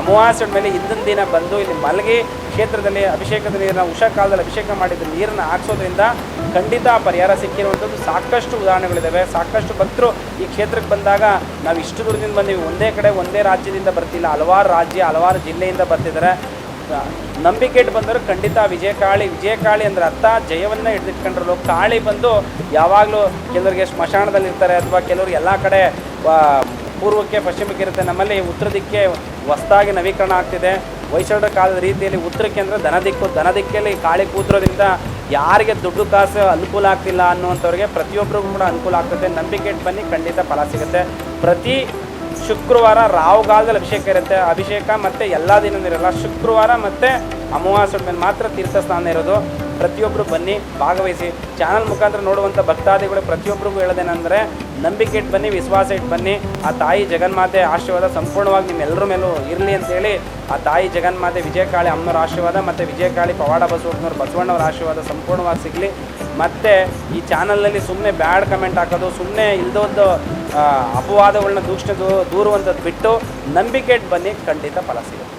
ಅಮಾವಾಸ್ಯೆ ಮೇಲೆ ಹಿಂದಿನ ದಿನ ಬಂದು ಇಲ್ಲಿ ಮಲಗಿ ಕ್ಷೇತ್ರದಲ್ಲಿ ಅಭಿಷೇಕದ ನೀರನ್ನ ಉಷಾ ಕಾಲದಲ್ಲಿ ಅಭಿಷೇಕ ಮಾಡಿದ ನೀರನ್ನು ಹಾಕ್ಸೋದ್ರಿಂದ ಖಂಡಿತ ಪರಿಹಾರ ಸಿಕ್ಕಿರುವಂಥದ್ದು. ಸಾಕಷ್ಟು ಉದಾಹರಣೆಗಳಿದ್ದಾವೆ ಸಾಕಷ್ಟು ಭಕ್ತರು ಈ ಕ್ಷೇತ್ರಕ್ಕೆ ಬಂದಾಗ ನಾವು ಇಷ್ಟು ದೂರದಿಂದ ಬಂದೀವಿ. ಒಂದೇ ಕಡೆ, ಒಂದೇ ರಾಜ್ಯದಿಂದ ಬರ್ತಿಲ್ಲ. ಹಲವಾರು ರಾಜ್ಯ, ಹಲವಾರು ಜಿಲ್ಲೆಯಿಂದ ಬರ್ತಿದ್ದಾರೆ ನಂಬಿಕೆ ಇಟ್ಟು ಬಂದರು ಖಂಡಿತ ವಿಜಯಕಾಳಿ ವಿಜಯಕಾಳಿ ಅಂದರೆ ಅರ್ಥ. ಜಯವನ್ನು ಹಿಡಿದಿಟ್ಕೊಂಡ್ರು ಕಾಳಿ ಬಂದು ಯಾವಾಗಲೂ ಕೆಲವರಿಗೆ ಸ್ಮಶಾನದಲ್ಲಿ ಇರ್ತಾರೆ ಅಥವಾ ಕೆಲವರು ಎಲ್ಲ ಕಡೆ ಪೂರ್ವಕ್ಕೆ ಪಶ್ಚಿಮಕ್ಕೆ ಇರುತ್ತೆ ನಮ್ಮಲ್ಲಿ ಉತ್ತರ ದಿಕ್ಕೆ ಹೊಸದಾಗಿ ನವೀಕರಣ ಆಗ್ತಿದೆ. ವೈಶಾಲ್ಯ ಕಾಲದ ರೀತಿಯಲ್ಲಿ ಉತ್ತರಕ್ಕೆ ಅಂದರೆ ದನ ದಿಕ್ಕು. ದನ ದಿಕ್ಕಲ್ಲಿ ಕಾಳಿ ಕೂತ್ರೋದ್ರಿಂದ ಯಾರಿಗೆ ದುಡ್ಡು ಕಾಸು ಅನುಕೂಲ ಆಗ್ತಿಲ್ಲ ಅನ್ನುವಂಥವ್ರಿಗೆ ಪ್ರತಿಯೊಬ್ಬರಿಗೂ ಕೂಡ ಅನುಕೂಲ ಆಗ್ತದೆ. ನಂಬಿಕೆ ಬನ್ನಿ, ಖಂಡಿತ ಫಲ ಸಿಗುತ್ತೆ. ಪ್ರತಿ ಶುಕ್ರವಾರ ರಾಹುಗಾಲದಲ್ಲಿ ಅಭಿಷೇಕ ಇರುತ್ತೆ. ಅಭಿಷೇಕ ಮತ್ತು ಎಲ್ಲ ದಿನದಿರಲ್ಲ ಶುಕ್ರವಾರ ಮತ್ತು ಅಮಾವಾಸ್ಯೆ ಮೇಲೆ ಮಾತ್ರ ತೀರ್ಥ ಸ್ನಾನ ಇರೋದು. ಪ್ರತಿಯೊಬ್ಬರು ಬನ್ನಿ, ಭಾಗವಹಿಸಿ. ಚಾನಲ್ ಮುಖಾಂತರ ನೋಡುವಂಥ ಭಕ್ತಾದಿಗಳು ಪ್ರತಿಯೊಬ್ಬರಿಗೂ ಹೇಳೋದೇನೆಂದರೆ ನಂಬಿಕೆ ಇಟ್ಟು ಬನ್ನಿ, ವಿಶ್ವಾಸ ಇಟ್ಟು ಬನ್ನಿ. ಆ ತಾಯಿ ಜಗನ್ಮಾತೆ ಆಶೀರ್ವಾದ ಸಂಪೂರ್ಣವಾಗಿ ನಿಮ್ಮೆಲ್ಲರ ಮೇಲೂ ಇರಲಿ ಅಂತೇಳಿ ಆ ತಾಯಿ ಜಗನ್ಮಾತೆ ವಿಜಯಕಾಳಿ ಅಮ್ಮನವ್ರ ಆಶೀರ್ವಾದ ಮತ್ತು ವಿಜಯಕಾಳಿ ಪವಾಡ ಬಸವಣ್ಣವ್ರ ಬಸವಣ್ಣವ್ರ ಆಶೀರ್ವಾದ ಸಂಪೂರ್ಣವಾಗಿ ಸಿಗಲಿ. ಮತ್ತು ಈ ಚಾನಲ್ನಲ್ಲಿ ಸುಮ್ಮನೆ ಬ್ಯಾಡ್ ಕಮೆಂಟ್ ಹಾಕೋದು ಸುಮ್ಮನೆ ಇಲ್ದೊಂದು ಅಪವಾದಗಳನ್ನ ದೂಷಣೆ ದೂರುವಂಥದ್ದು ಬಿಟ್ಟು ನಂಬಿಕೆ ಇಟ್ಟು ಬನ್ನಿ, ಖಂಡಿತ ಫಲ ಸಿಗುತ್ತೆ.